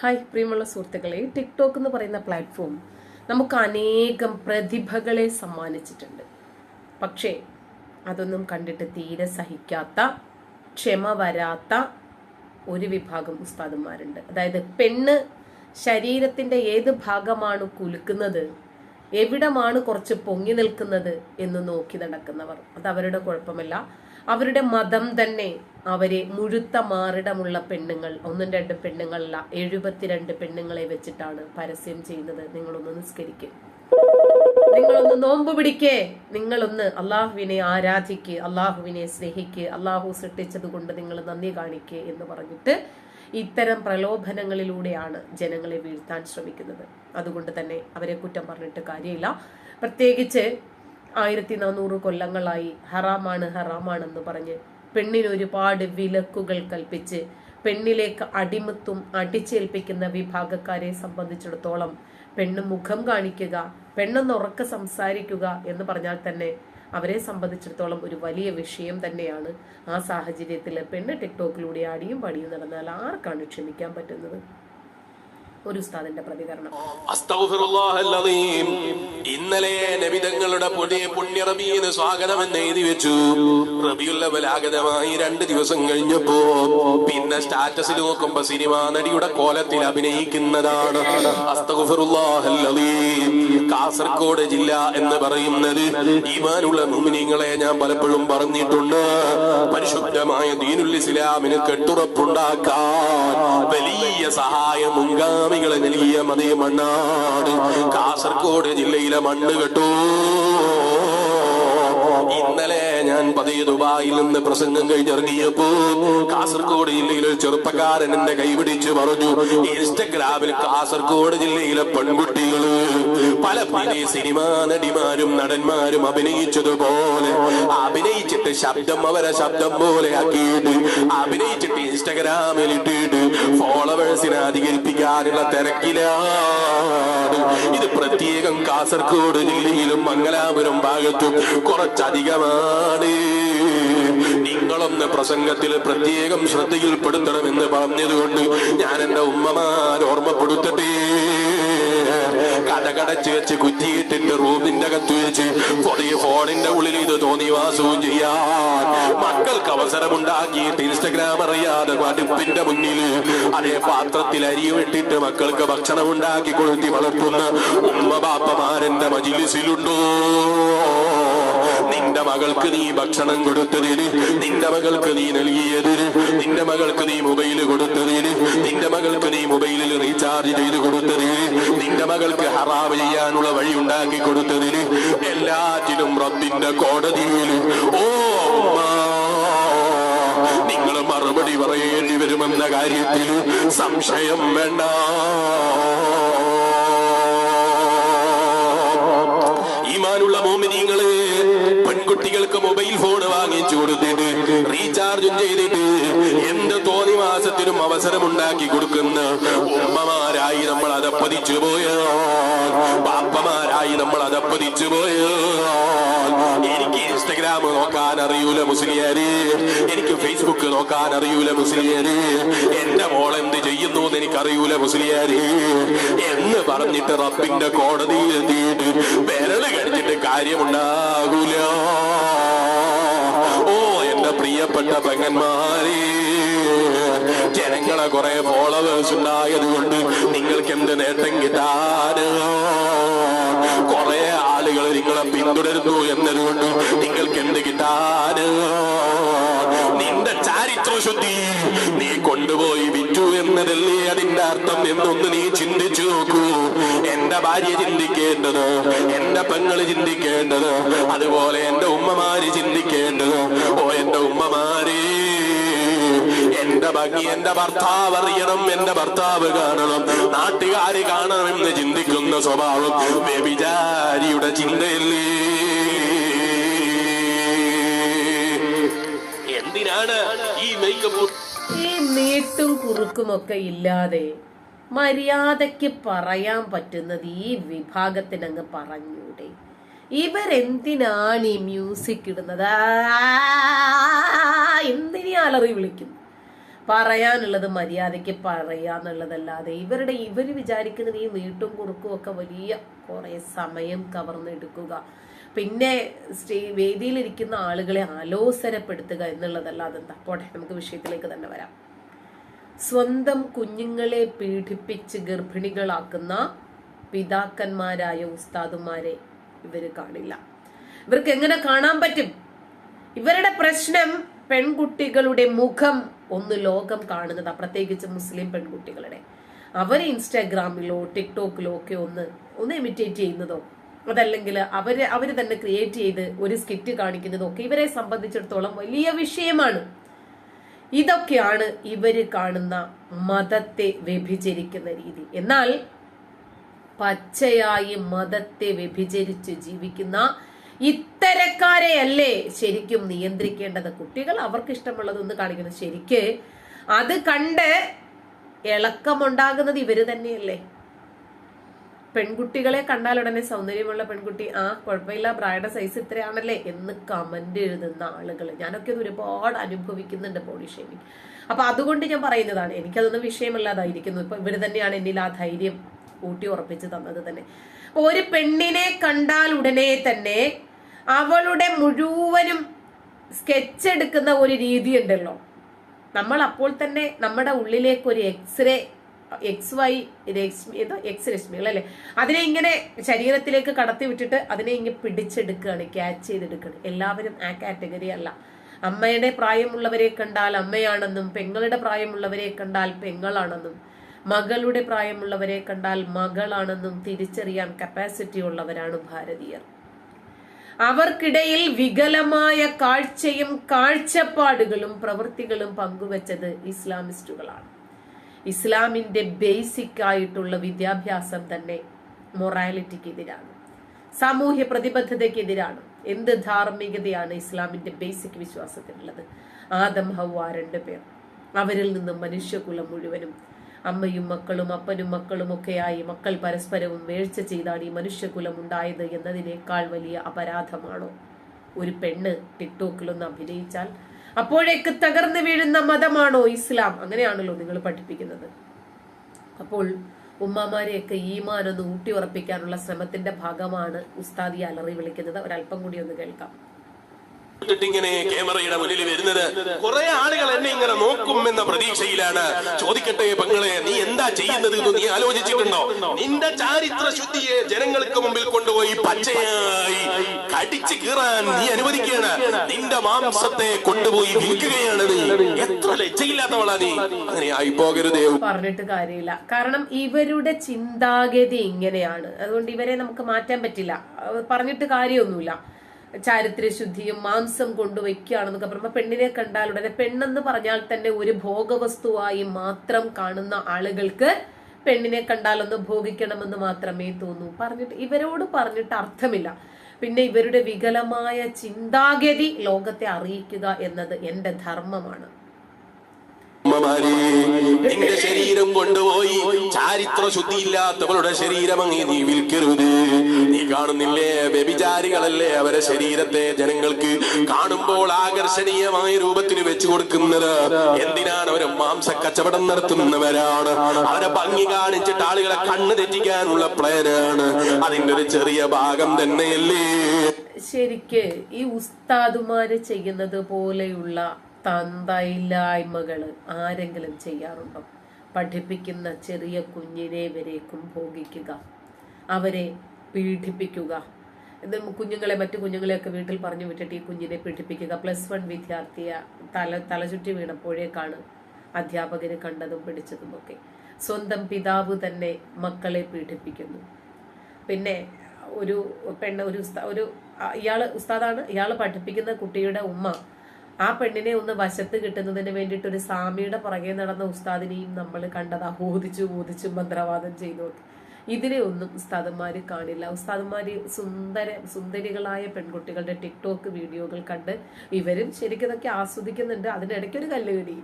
Hi പ്രിയമുള്ള സുഹൃത്തുക്കളെ. TikTok എന്ന് പറയുന്ന പ്ലാറ്റ്ഫോം നമുക്ക് അനേകം പ്രതിഭകളെ സമ്മാനിച്ചിട്ടുണ്ട്. പക്ഷേ അതൊന്നും കണ്ടിട്ട് തീരെ സഹിക്കാത്ത ക്ഷമ വരാത്ത ഒരു വിഭാഗം ഉസ്താദന്മാരുണ്ട്. അതായത് പെണ്ണ് ശരീരത്തിന്റെ ഏത് ഭാഗമാണ് കുലുക്കുന്നത് എവിടമാണ് കുറച്ച് പൊങ്ങി നിൽക്കുന്നത് എന്ന് നോക്കി നടക്കുന്നവർ. അത് അവരുടെ കുഴപ്പമല്ല. അവരുടെ മതം തന്നെ അവരെ മുഴുത്ത മാറിടമുള്ള പെണ്ണുങ്ങൾ ഒന്നും രണ്ട് പെണ്ണുങ്ങളല്ല എഴുപത്തിരണ്ട് പെണ്ണുങ്ങളെ വെച്ചിട്ടാണ് പരസ്യം ചെയ്യുന്നത്. നിങ്ങളൊന്ന് നിസ്കരിക്കുക നിങ്ങളൊന്ന് നോമ്പ് പിടിക്കേ. നിങ്ങളൊന്ന് അള്ളാഹുവിനെ ആരാധിക്ക് അള്ളാഹുവിനെ സ്നേഹിക്ക് അള്ളാഹു സൃഷ്ടിച്ചത് കൊണ്ട് നിങ്ങൾ നന്ദി കാണിക്കേ എന്ന് പറഞ്ഞിട്ട് ഇത്തരം പ്രലോഭനങ്ങളിലൂടെയാണ് ജനങ്ങളെ വീഴ്ത്താൻ ശ്രമിക്കുന്നത്. അതുകൊണ്ട് തന്നെ അവരെ കുറ്റം പറഞ്ഞിട്ട് കാര്യമില്ല. പ്രത്യേകിച്ച് ആയിരത്തി നാനൂറ് കൊല്ലങ്ങളായി ഹറാമാണ് ഹറാമാണെന്ന് പറഞ്ഞ് പെണ്ണിന് ഒരുപാട് വിലക്കുകൾ കൽപ്പിച്ച് പെണ്ണിലേക്ക് അടിമത്തും അടിച്ചേൽപ്പിക്കുന്ന വിഭാഗക്കാരെ സംബന്ധിച്ചിടത്തോളം പെണ്ണ് മുഖം കാണിക്കുക പെണ്ണെന്ന് ഉറക്കെ സംസാരിക്കുക എന്ന് പറഞ്ഞാൽ തന്നെ അവരെ സംബന്ധിച്ചിടത്തോളം ഒരു വലിയ വിഷയം തന്നെയാണ്. ആ സാഹചര്യത്തിൽ പെണ്ണ് ടിക്ടോക്കിലൂടെ അടിയും പടിയും നടന്നാൽ ആർക്കാണ് ക്ഷമിക്കാൻ പറ്റുന്നത്? ഒരു ഉസ്താദിന്റെ പ്രതികരണം. ഇന്നലെ നബിതങ്ങളുടെ പുതിയ പുണ്യ റബീന് സ്വാഗതം എന്ന് എഴുതി വെച്ചു റബിയുൽ അവൽ ആഗതമായി രണ്ട് ദിവസം കഴിഞ്ഞപ്പോ പിന്നെ സ്റ്റാറ്റസിൽ നോക്കുമ്പോ സിനിമാ നടിയുടെ കോലത്തിൽ അഭിനയിക്കുന്നതാണ്. കാസർഗോഡ് ജില്ല എന്ന് പറയുന്നത് ഈമാനുള്ള മുമിനിങ്ങളെ ഞാൻ പലപ്പോഴും പറഞ്ഞിട്ടുണ്ട് പരിശുദ്ധമായ ദീനുൽ ഇസ്ലാമിന് കെട്ടുറപ്പുണ്ടാക്കാൻ വലിയ സഹായം മുൻഗാമികളെ നൽകിയ മതേ മണ്ണാട്. കാസർഗോഡ് ജില്ലയിലെ മണ്ണ് കെട്ടോ. ഇന്നലെ ഞാൻ പതിയ ദുബായിൽ നിന്ന് പ്രസംഗം കഴിഞ്ഞിറങ്ങിയപ്പോ കാസർഗോഡ് ജില്ലയിലെ ചെറുപ്പക്കാരൻ എന്റെ കൈപിടിച്ച് പറഞ്ഞു ഇൻസ്റ്റഗ്രാമിൽ കാസർഗോഡ് ജില്ലയിലെ പെൺകുട്ടികൾ പല പല സിനിമാ നടിമാരും നടന്മാരും അഭിനയിച്ചതുപോലെ അഭിനയിച്ചിട്ട് ശബ്ദം അവരെ ശബ്ദം പോലെ ആക്കിയിട്ട് അഭിനയിച്ചിട്ട് ഇൻസ്റ്റഗ്രാമിൽ ഇട്ടിട്ട് ഫോളോവേഴ്സിനെ അധികരിപ്പിക്കാനുള്ള തിരക്കിലാണ്. ഇത് പ്രത്യേകം കാസർഗോഡ് ജില്ലയിലും മംഗലാപുരം ഭാഗത്തും കുറച്ചധികമാണ്. നിങ്ങളൊന്ന് പ്രസംഗത്തിൽ പ്രത്യേകം ശ്രദ്ധയിൽപ്പെടുത്തണമെന്ന് പറഞ്ഞതുകൊണ്ട് ഞാൻ എന്റെ ഉമ്മമാർ ഓർമ്മപ്പെടുത്തട്ടെ. കടകടച്ച് വെച്ച് കുറ്റിയിട്ടിട്ട് റൂമിന്റെ അകത്ത് വെച്ച് പുതിയ ഫോണിന്റെ ഉള്ളിൽ ഇത് തോന്നി വാസവും ചെയ്യാൻ മക്കൾക്ക് അവസരമുണ്ടാക്കിയിട്ട് ഇൻസ്റ്റഗ്രാം അറിയാതെ അടുപ്പിന്റെ മുന്നിൽ അതേ പാത്രത്തിൽ അരി വെട്ടിട്ട് മക്കൾക്ക് ഭക്ഷണം ഉണ്ടാക്കി കൊളുത്തി വളർത്തുന്ന ഉമ്മ ബാപ്പമാരെന്റെ മജിലിസിലുണ്ടോ? നിന്റെ മകൾക്ക് നീ ഭക്ഷണം കൊടുത്തതിന് നിന്റെ മകൾക്ക് നീ നൽകിയതിന് നിന്റെ മകൾക്ക് നീ മൊബൈൽ കൊടുത്തതിന് നിന്റെ മകൾക്ക് നീ മൊബൈലിൽ റീചാർജ് ചെയ്ത് കൊടുത്തതിന് നിന്റെ മകൾക്ക് ഹറാവ് ചെയ്യാനുള്ള വഴി ഉണ്ടാക്കി കൊടുത്തതിന് എല്ലാറ്റിനും റബ്ബിന്റെ കോടതിയിൽ ഓ നിങ്ങൾ മറുപടി പറയേണ്ടി വരുമെന്ന കാര്യത്തിൽ സംശയം വേണ്ട. ഈമാനുള്ള മോമിനിങ്ങൾ പെൺകുട്ടികൾക്ക് മൊബൈൽ ഫോൺ വാങ്ങിച്ചു കൊടുത്തിട്ട് റീചാർജും ചെയ്തിട്ട് മാസത്തിനും അവസരമുണ്ടാക്കി കൊടുക്കുന്ന. ഉമ്മമാരായി നമ്മൾ അതപ്പതിച്ചു പോയോ? പാപ്പമാരായി നമ്മൾ അതപ്പതിച്ചു പോയോ? എനിക്ക് ഇൻസ്റ്റഗ്രാം നോക്കാൻ അറിയൂല മുസ്ലിയാര്. എനിക്ക് ഫേസ്ബുക്ക് നോക്കാൻ അറിയൂല മുസ്ലിയാര്. എന്റെ മോൾ എന്ത് ചെയ്യുന്നു എന്ന് എനിക്കറിയൂല മുസ്ലിയാര്. എന്ന് പറഞ്ഞിട്ട് റബ്ബിന്റെ കോടതിയിൽ എത്തിയിട്ട് വിരൽ കടിച്ചിട്ട് കാര്യമുണ്ടാകൂല. ഓ എന്റെ പ്രിയപ്പെട്ട പെങ്ങന്മാരെ. ജനങ്ങളെ കുറെ ഫോളോവേഴ്സ് ഉണ്ടായത് കൊണ്ട് നിങ്ങൾക്ക് എന്ത് നേട്ടം കിട്ടാനോ കുറെ ആളുകൾ നിങ്ങളെ പിന്തുടരുന്നു എന്നതുകൊണ്ട് നിങ്ങൾക്ക് എന്ത് നിന്റെ ചാരിത്ര ശുദ്ധി നീ കൊണ്ടുപോയി വിറ്റു എന്നതല്ലേ അതിന്റെ അർത്ഥം എന്നൊന്ന് നീ ചിന്തിച്ചു നോക്കൂ. എന്റെ ഭാര്യ ചിന്തിക്കേണ്ടത് എന്റെ പെങ്ങൾ ചിന്തിക്കേണ്ടത് അതുപോലെ എന്റെ ഉമ്മമാര് ചിന്തിക്കേണ്ടത്. ഓ എന്റെ ഉമ്മമാരെ. എന്റെ ഭംഗി എന്റെ ഭർത്താവ് അറിയണം എന്റെ ഭർത്താവ് കാണണം നാട്ടുകാര് കാണണം എന്ന് ചിന്തിക്കുന്ന സ്വഭാവം വ്യഭിചാരിയുടെ ചിന്തയല്ലേ എന്തിനാണ് ഈ മേക്കപ്പ് ഈ നീട്ടും കുറുക്കുമൊക്കെ ഇല്ലാതെ മര്യാദയ്ക്ക് പറയാൻ പറ്റുന്നത് ഈ വിഭാഗത്തിനങ്ങ് പറഞ്ഞൂടെ ഇവരെന്തിനാണ് ഈ മ്യൂസിക് ഇടുന്നത് എന്തിനാ അലറി വിളിക്കുന്നു പറയാനുള്ളത് മര്യാദയ്ക്ക് പറയാന്നുള്ളതല്ലാതെ ഇവരുടെ ഇവർ വിചാരിക്കുന്നത് ഈ നീട്ടും കുറുക്കും ഒക്കെ വലിയ കുറെ സമയം കവർന്നെടുക്കുക. പിന്നെ സ്റ്റേ വേദിയിലിരിക്കുന്ന ആളുകളെ ആലോസരപ്പെടുത്തുക എന്നുള്ളതല്ല അതെന്താ പോട്ടെ നമുക്ക് വിഷയത്തിലേക്ക് തന്നെ വരാം. സ്വന്തം കുഞ്ഞുങ്ങളെ പീഡിപ്പിച്ച് ഗർഭിണികളാക്കുന്ന പിതാക്കന്മാരായ ഉസ്താദുമാരെ ഇവർ കാണില്ല. ഇവർക്ക് എങ്ങനെ കാണാൻ പറ്റും? ഇവരുടെ പ്രശ്നം പെൺകുട്ടികളുടെ മുഖം ഒന്ന് ലോകം കാണുന്നതാ പ്രത്യേകിച്ച് മുസ്ലിം പെൺകുട്ടികളുടെ അവരെ ഇൻസ്റ്റാഗ്രാമിലോ ടിക്ടോക്കിലോ ഒക്കെ ഒന്ന് ഒന്ന് ഇമിറ്റേറ്റ് ചെയ്യുന്നതോ അതല്ലെങ്കിൽ അവരെ അവർ തന്നെ ക്രിയേറ്റ് ചെയ്ത് ഒരു സ്കിറ്റ് കാണിക്കുന്നതോ ഒക്കെ ഇവരെ സംബന്ധിച്ചിടത്തോളം വലിയ വിഷയമാണ്. ഇതൊക്കെയാണ് ഇവർ കാണുന്ന മതത്തെ വ്യഭിചരിക്കുന്ന രീതി. എന്നാൽ പച്ചയായി മതത്തെ വ്യഭിചരിച്ച് ജീവിക്കുന്ന ഇത്തരക്കാരെയല്ലേ ശരിക്കും നിയന്ത്രിക്കേണ്ടത്? കുട്ടികൾ അവർക്ക് ഇഷ്ടമുള്ളതൊന്ന് കാണിക്കുന്നത് ശരിക്ക് അത് കണ്ട് ഇളക്കമുണ്ടാകുന്നത് ഇവർ തന്നെയല്ലേ? പെൺകുട്ടികളെ കണ്ടാൽ ഉടനെ സൗന്ദര്യമുള്ള പെൺകുട്ടി ആ കുഴപ്പമില്ല ബ്രായുടെ സൈസ് ഇത്രയാണല്ലേ എന്ന് കമന്റ് എഴുതുന്ന ആളുകൾ ഞാനൊക്കെ അത് ഒരുപാട് അനുഭവിക്കുന്നുണ്ട് ബോഡി ഷേമിങ് അപ്പൊ അതുകൊണ്ട് ഞാൻ പറയുന്നതാണ് എനിക്കതൊന്നും വിഷയമല്ലാതായിരിക്കുന്നു. ഇപ്പൊ ഇവർ തന്നെയാണ് എന്നിൽ ആ ധൈര്യം ഊട്ടി ഉറപ്പിച്ച് തന്നത് തന്നെ. ഒരു പെണ്ണിനെ കണ്ടാൽ ഉടനെ തന്നെ അവളുടെ മുഴുവനും സ്കെച്ച് എടുക്കുന്ന ഒരു രീതി ഉണ്ടല്ലോ. നമ്മൾ അപ്പോൾ തന്നെ നമ്മുടെ ഉള്ളിലേക്ക് ഒരു എക്സ്റേ എക്സ് വൈ രശ്മി ഏതോ എക്സ് രശ്മികൾ അല്ലേ? അതിനെ ഇങ്ങനെ ശരീരത്തിലേക്ക് കടത്തി വിട്ടിട്ട് അതിനെ ഇങ്ങനെ പിടിച്ചെടുക്കുകയാണ് ക്യാച്ച് ചെയ്തെടുക്കുകയാണ്. എല്ലാവരും ആ കാറ്റഗറി അല്ല. അമ്മയുടെ പ്രായമുള്ളവരെ കണ്ടാൽ അമ്മയാണെന്നും പെങ്ങളുടെ പ്രായമുള്ളവരെ കണ്ടാൽ പെങ്ങളാണെന്നും മകളുടെ പ്രായമുള്ളവരെ കണ്ടാൽ മകളാണെന്നും തിരിച്ചറിയാൻ കപ്പാസിറ്റി ഉള്ളവരാണ് ഭാരതീയർ. അവർക്കിടയിൽ വികലമായ കാഴ്ചയും കാഴ്ചപ്പാടുകളും പ്രവൃത്തികളും പങ്കുവച്ചത് ഇസ്ലാമിസ്റ്റുകളാണ്. ഇസ്ലാമിന്റെ ബേസിക് ആയിട്ടുള്ള വിദ്യാഭ്യാസം തന്നെ മൊറാലിറ്റിക്ക് എതിരാണ്. സാമൂഹ്യ പ്രതിബദ്ധതയ്ക്കെതിരാണ് എന്ത് ധാർമ്മികതയാണ് ഇസ്ലാമിന്റെ ബേസിക് വിശ്വാസത്തിനുള്ളത്? ആദം ഹവ്വ രണ്ട് പേർ. അവരിൽ നിന്നും മനുഷ്യകുലം മുഴുവനും അമ്മയും മക്കളും അപ്പനും മക്കളും ഒക്കെയായി മക്കൾ പരസ്പരവും വേഴ്ച ചെയ്താണ് ഈ മനുഷ്യകുലം ഉണ്ടായത് എന്നതിനേക്കാൾ വലിയ അപരാധമാണോ? ഒരു പെണ്ണ് ടിക്ടോക്കിലൊന്ന് അഭിനയിച്ചാൽ അപ്പോഴേക്ക് തകർന്നു വീഴുന്ന മതമാണോ ഇസ്ലാം? അങ്ങനെയാണല്ലോ നിങ്ങൾ പഠിപ്പിക്കുന്നത്. അപ്പോൾ ഉമ്മമാരെയൊക്കെ ഈമാനൊന്ന് ഊട്ടി ഉറപ്പിക്കാനുള്ള ശ്രമത്തിന്റെ ഭാഗമാണ് ഉസ്താദി അലറി വിളിക്കുന്നത്. ഒരല്പം കൂടി ഒന്ന് കേൾക്കാം. ഇങ്ങനെ ക്യാമറയുടെ മുന്നിൽ വരുന്നത് കുറെ ആളുകൾ എന്നെ ഇങ്ങനെ നോക്കും എന്ന പ്രതീക്ഷയിലാണ്. ചോദിക്കട്ടെ പെങ്ങളെ നീ എന്താ ചെയ്യുന്നത് എന്ന് നീ ആലോചിച്ചിട്ടുണ്ടോ? നിന്റെ ചാരിത്ര ശുദ്ധിയെ ജനങ്ങൾക്ക് മുമ്പിൽ കൊണ്ടുപോയി പച്ചയായി കടിച്ചു കീറാൻ നീ അനുവദിക്കുകയാണ്. നിന്റെ മാംസത്തെ കൊണ്ടുപോയി വിൽക്കുകയാണ് നീ. എത്ര ലജ്ജയില്ലാത്തവളാ നീ. അങ്ങനെ ആയി പോകരുതേ പറഞ്ഞിട്ട് കാര്യമില്ല. കാരണം ഇവരുടെ ചിന്താഗതി ഇങ്ങനെയാണ്. അതുകൊണ്ട് ഇവരെ നമുക്ക് മാറ്റാൻ പറ്റില്ല. പറഞ്ഞിട്ട് കാര്യമൊന്നുമില്ല. ചാരിത്രശുദ്ധിയും മാംസം കൊണ്ടുവയ്ക്കുകയാണെന്നൊക്കെ പറയുമ്പോൾ പെണ്ണിനെ കണ്ടാൽ ഉടനെ പെണ്ണെന്ന് പറഞ്ഞാൽ തന്നെ ഒരു ഭോഗവസ്തുവായി മാത്രം കാണുന്ന ആളുകൾക്ക് പെണ്ണിനെ കണ്ടാൽ ഒന്ന് ഭോഗിക്കണമെന്ന് മാത്രമേ തോന്നൂ. പറഞ്ഞിട്ട് ഇവരോട് പറഞ്ഞിട്ട് അർത്ഥമില്ല. പിന്നെ ഇവരുടെ വികലമായ ചിന്താഗതി ലോകത്തെ അറിയിക്കുക എന്നത് എന്റെ ധർമ്മമാണ്. നിന്റെ ശരീരം കൊണ്ടുപോയി ചാരിത്ര ശുദ്ധിയില്ലാത്തവളുടെ ശരീരം അങ്ങേ നീ വിൽക്കരുത്. കാണുന്നില്ലേ? വ്യഭിചാരികളല്ലേ അവരെ ശരീരത്തെ ജനങ്ങൾക്ക്? കാണുമ്പോൾ ആകർഷണീയമായ രൂപത്തിന് വെച്ചു കൊടുക്കുന്നത് എന്തിനാണ്? അവരെ മാംസ കച്ചവടം നടത്തുന്നവരാണ്. അവരെ ഭംഗി കാണിച്ചിട്ട് ആളുകളെ കണ്ണ് തെറ്റിക്കാനുള്ള പ്ലാനാണ്. അതിന്റെ ഒരു ചെറിയ ഭാഗം തന്നെയല്ലേ? ശരിക്ക് ഈ ഉസ്താദുമാര് ചെയ്യുന്നത് പോലെയുള്ള തന്തയില്ലായ്മകൾ ആരെങ്കിലും ചെയ്യാറുണ്ടോ? പഠിപ്പിക്കുന്ന ചെറിയ കുഞ്ഞിനെ വരേക്കും ഭോഗിക്കുക. അവരെ പീഡിപ്പിക്കുക. ഇത് കുഞ്ഞുങ്ങളെ മറ്റു കുഞ്ഞുങ്ങളെയൊക്കെ വീട്ടിൽ പറഞ്ഞു വിട്ടിട്ട് ഈ കുഞ്ഞിനെ പീഡിപ്പിക്കുക. പ്ലസ് വൺ വിദ്യാർത്ഥിയെ തല തലചുറ്റി വീണപ്പോഴേക്കാണ് അധ്യാപകന് കണ്ടതും പിടിച്ചതും ഒക്കെ. സ്വന്തം പിതാവ് തന്നെ മക്കളെ പീഡിപ്പിക്കുന്നു. പിന്നെ ഒരു പെണ്ണ് ഒരു ഒരു ഇയാൾ ഉസ്താദാണ്. ഇയാൾ പഠിപ്പിക്കുന്ന കുട്ടിയുടെ ഉമ്മ ആ പെണ്ണിനെ ഒന്ന് വശത്ത് കിട്ടുന്നതിന് വേണ്ടിയിട്ട് ഒരു സ്വാമിയുടെ പുറകെ നടന്ന ഉസ്താദിനെയും നമ്മൾ കണ്ടതാ. ബോധിച്ചു ബോധിച്ചു മന്ത്രവാദം ചെയ്തു ഇതിനെ ഒന്നും ഉസ്താദന്മാർ കാണില്ല. ഉസ്താദന്മാർ സുന്ദര സുന്ദരികളായ പെൺകുട്ടികളുടെ ടിക്ടോക്ക് വീഡിയോകൾ കണ്ട് ഇവരും ശരിക്കും ഇതൊക്കെ ആസ്വദിക്കുന്നുണ്ട്. അതിനിടയ്ക്കൊരു കല്ലുകടി